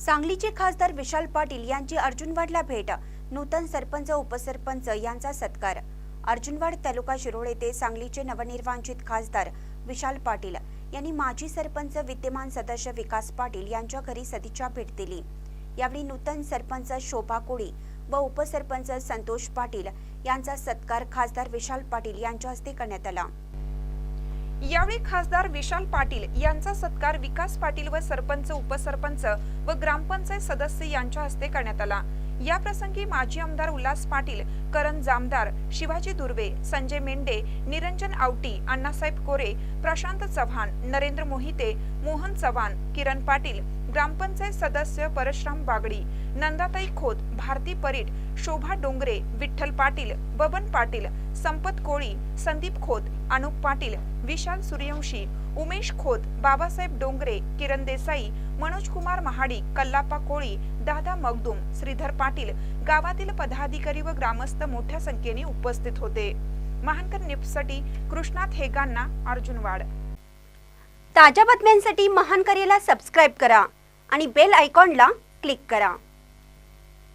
सांगलीचे खासदार विशाल पाटील यांची अर्जुनवाडला भेट. नूतन सरपंच उपसरपंच यांचा सत्कार. अर्जुनवाड तालुका शिरोळ येथे सांगलीचे नवनिर्वाचित खासदार विशाल पाटील यांनी माजी सरपंच विद्यमान सदस्य विकास पाटील यांच्या घरी सदिच्छा भेट दिली. यावेळी नूतन सरपंच शोभा कोळी व उपसरपंच संतोष पाटील यांचा सत्कार खासदार विशाल पाटील यांच्या हस्ते करण्यात आला. यावेळी खासदार विशाल पाटील यांचा सत्कार विकास पाटील व सरपंच उपसरपंच व ग्रामपंचायत सदस्य यांच्या हस्ते करण्यात आला. या प्रसंगी माजी आमदार उल्हास पाटील करण जामदार शिवाजी दुर्वे संजय मेंढे निरंजन आवटी अण्णासाहेब कोरे प्रशांत चव्हाण नरेंद्र मोहिते मोहन चव्हाण किरण पाटील ग्रामपंचायत सदस्य परशुराम बागडी नंदाताई खोत भारती परीट शोभा डोंगरे विठ्ठल पाटील बबन पाटील संपत कोळी संदीप खोत अनुप पाटील विशाल सूर्यवंशी उमेश खोत बाबासाहेब डोंगरे किरण देसाई मनोज कुमार महाडी कल्लापा कोळी दादा मगदुम श्रीधर पाटील गावातील पदाधिकारी व ग्रामस्थ मोठ्या संख्येने उपस्थित होते. महानकर निपसाठी कृष्णात हेगांना अर्जुनवाड ताज्या बातम्यांसाठी महानकरेला सबस्क्राईब करा आणि बेल आयकॉनला क्लिक करा.